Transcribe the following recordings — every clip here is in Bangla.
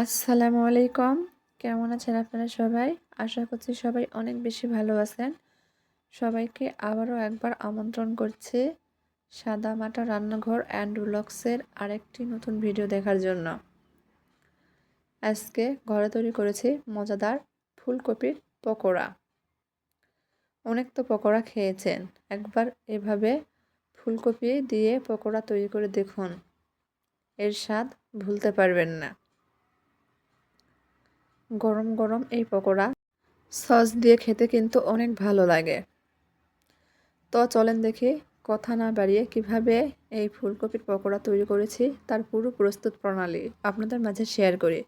আসসালামু আলাইকুম। কেমন আছেন আপনারা সবাই? আশা করছি সবাই অনেক বেশি ভালো আছেন। সবাইকে আবারও একবার আমন্ত্রণ করছি সাদা মাটা রান্নাঘর অ্যান্ড ব্লগসের আরেকটি নতুন ভিডিও দেখার জন্য। আজকে ঘরে তৈরি করেছি মজাদার ফুলকপির পকোড়া। অনেক তো পকোড়া খেয়েছেন। একবার এভাবে ফুলকপি দিয়ে পকোড়া তৈরি করে দেখুন। এর স্বাদ ভুলতে পারবেন না। গরম গরম এই পকোড়া। সস দিয়ে খেতে কিন্তু অনেক ভালো লাগে। তো চলেন দেখি কথা না বাড়িয়ে কীভাবে এই ফুলকপির পকোড়া তৈরি করেছি তার পুরো প্রস্তুত প্রণালী আপনাদের মাঝে শেয়ার করি।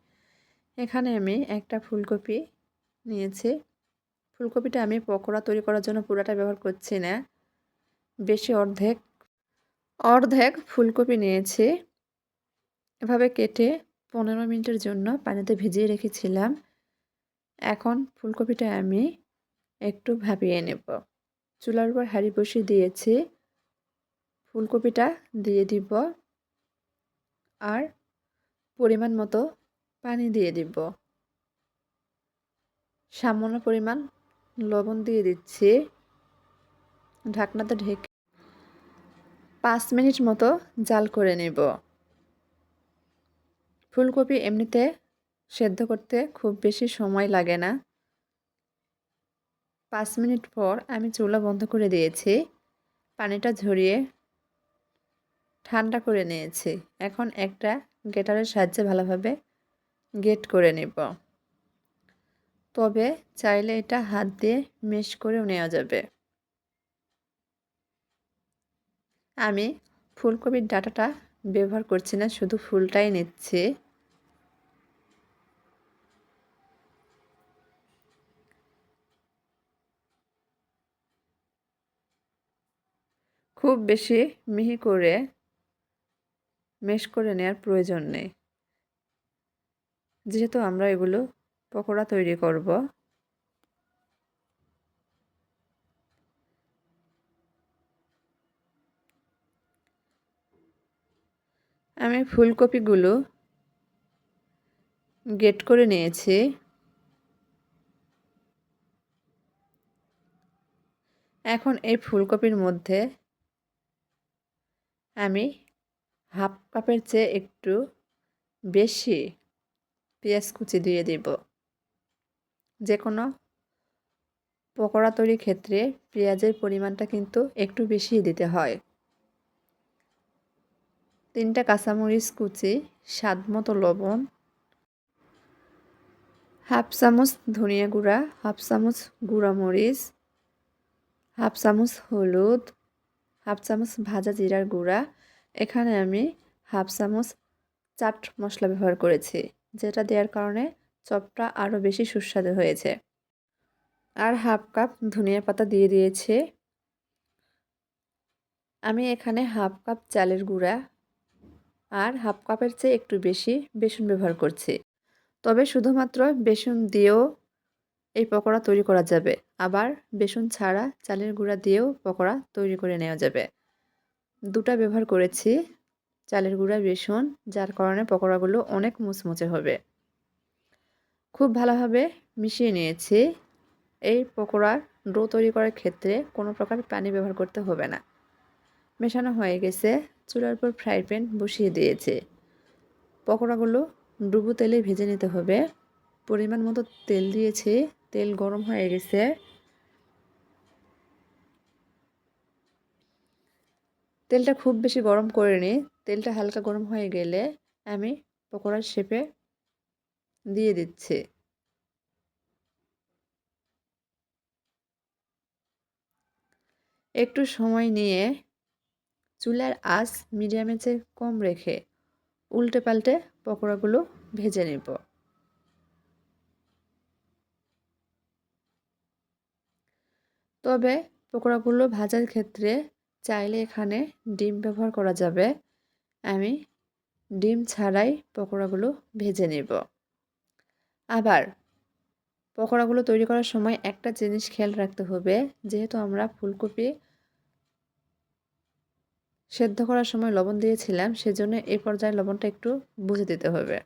এখানে আমি একটা ফুলকপি নিয়েছি। ফুলকপিটা আমি পকোড়া তৈরি করার জন্য পুরাটা ব্যবহার করছি না। বেশি অর্ধেক অর্ধেক ফুলকপি নিয়েছি। এভাবে কেটে পনেরো মিনিটের জন্য পানিতে ভিজিয়ে রেখেছিলাম। এখন ফুলকপিটা আমি একটু ভাপিয়ে নেব। চুলার উপর হাঁড়ি বসিয়ে দিয়েছি। ফুলকপিটা দিয়ে দিব আর পরিমাণ মতো পানি দিয়ে দিব। সামান্য পরিমাণ লবণ দিয়ে দিচ্ছি। ঢাকনাতে ঢেকে পাঁচ মিনিট মতো জাল করে নেব। ফুলকপি এমনিতে সেদ্ধ করতে খুব বেশি সময় লাগে না। পাঁচ মিনিট পর আমি চুলা বন্ধ করে দিয়েছি। পানিটা ঝরিয়ে ঠান্ডা করে নিয়েছি। এখন একটা গেটারের সাহায্যে ভালোভাবে গেট করে নেব। তবে চাইলে এটা হাত দিয়ে মেশ করেও নেওয়া যাবে। আমি ফুলকপির ডাটাটা ব্যবহার করছি না, শুধু ফুলটাই নিচ্ছি। খুব বেশি মিহি করে মেশ করে নেওয়ার প্রয়োজন নেই। যেহেতু আমরা এগুলো পকোড়া তৈরি করব। আমি ফুলকপিগুলো গেট করে নিয়েছি। এখন এই ফুলকপির মধ্যে আমি হাফ কাপের চেয়ে একটু বেশি পেঁয়াজ কুচি দিয়ে দিব। যে কোনো পকোড়া তৈরির ক্ষেত্রে পেঁয়াজের পরিমাণটা কিন্তু একটু বেশি দিতে হয়। তিনটা কাঁচামরিচ কুচি, স্বাদ মতো লবণ, হাফ চামচ ধনিয়া গুঁড়া, হাফ চামচ গুঁড়া মরিচ, হাফ চামচ হলুদ হাফ চামচ ভাজা জিরার গুঁড়া। এখানে আমি হাফ চামচ চাট মশলা ব্যবহার করেছি, যেটা দেওয়ার কারণে চপটা আরও বেশি সুস্বাদু হয়েছে। আর হাফ কাপ ধনিয়া পাতা দিয়ে দিয়েছে। আমি এখানে হাফ কাপ চালের গুঁড়া আর হাফ কাপের চেয়ে একটু বেশি বেসন ব্যবহার করছি। তবে শুধুমাত্র বেসন দিয়েও এই পকোড়া তৈরি করা যাবে। আবার বেসন ছাড়া চালের গুঁড়া দিয়েও পকোড়া তৈরি করে নেওয়া যাবে। দুটা ব্যবহার করেছি চালের গুঁড়া, বেসন, যার কারণে পকোড়াগুলো অনেক মুচমুচে হবে। খুব ভালোভাবে মিশিয়ে নিয়েছি। এই পকোড়ার ডো তৈরি করার ক্ষেত্রে কোনো প্রকার পানি ব্যবহার করতে হবে না। মেশানো হয়ে গেছে। চুলার উপর ফ্রাই প্যান বসিয়ে দিয়েছে। পকোড়াগুলো ডুবো তেলে ভেজে নিতে হবে। পরিমাণ মতো তেল দিয়েছি। তেল গরম হয়ে গেছে। তেলটা খুব বেশি গরম করে নিই তেলটা হালকা গরম হয়ে গেলে আমি পকোড়ার শেপে দিয়ে দিচ্ছি। একটু সময় নিয়ে চুলার আঁচ মিডিয়ামে চেয়ে কম রেখে উল্টে পাল্টে পকোড়াগুলো ভেজে নেব। তবে পকোড়াগুলো ভাজার ক্ষেত্রে চাইলে এখানে ডিম ব্যবহার করা যাবে। আমি ডিম ছাড়াই পকোড়াগুলো ভেজে নেব। আবার পকোড়াগুলো তৈরি করার সময় একটা জিনিস খেয়াল রাখতে হবে, যেহেতু আমরা ফুলকপি সেদ্ধ করার সময় লবণ দিয়েছিলাম, সেজন্য এই পর্যায়ে লবণটা একটু বুঝে দিতে হবে।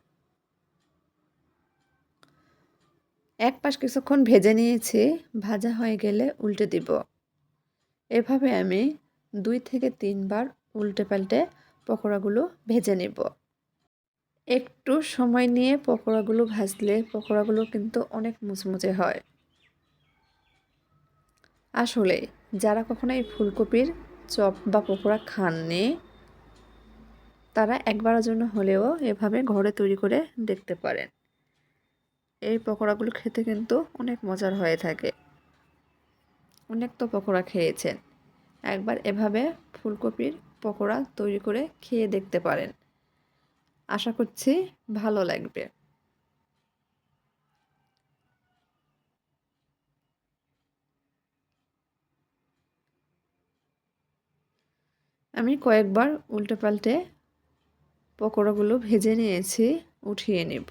এক পাশ কিছুক্ষণ ভেজে নিয়েছি, ভাজা হয়ে গেলে উল্টে দিব। এভাবে আমি দুই থেকে তিনবার উল্টে পাল্টে পকোড়াগুলো ভেজে নেব। একটু সময় নিয়ে পকোড়াগুলো ভাজলে পকোড়াগুলো কিন্তু অনেক মুচমুচে হয়। আসলে, যারা কখনো এই ফুলকপির চপ বা পকোড়া খাননি, তারা একবারের জন্য হলেও এভাবে ঘরে তৈরি করে দেখতে পারেন। এই পকোড়াগুলো খেতে কিন্তু অনেক মজার হয়ে থাকে। অনেক তো পকোড়া খেয়েছেন। একবার এভাবে ফুলকপির পকোড়া তৈরি করে খেয়ে দেখতে পারেন। আশা করছি ভালো লাগবে। আমি কয়েকবার উল্টে পাল্টে পকোড়াগুলো ভেজে নিয়েছি, উঠিয়ে নেব।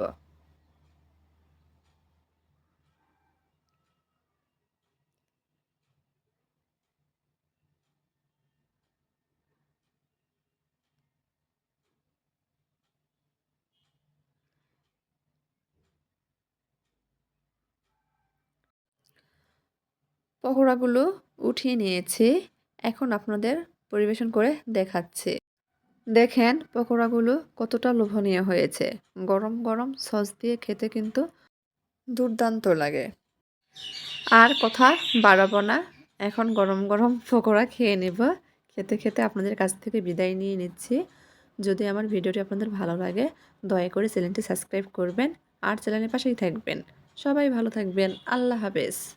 পকোড়াগুলো উঠিয়ে নিয়েছি। এখন আপনাদের পরিবেশন করে দেখাচ্ছি। দেখেন পকোড়াগুলো কতটা লোভনীয় হয়েছে। গরম গরম সস দিয়ে খেতে কিন্তু দুর্দান্ত লাগে। আর কথা বাড়াবো না। এখন গরম গরম পকোড়া খেয়ে নেব। খেতে খেতে আপনাদের কাছ থেকে বিদায় নিয়ে নিচ্ছি। যদি আমার ভিডিওটি আপনাদের ভালো লাগে, দয়া করে চ্যানেলটি সাবস্ক্রাইব করবেন। আর চ্যানেলের পাশেই থাকবেন। সবাই ভালো থাকবেন। আল্লাহ হাফেজ।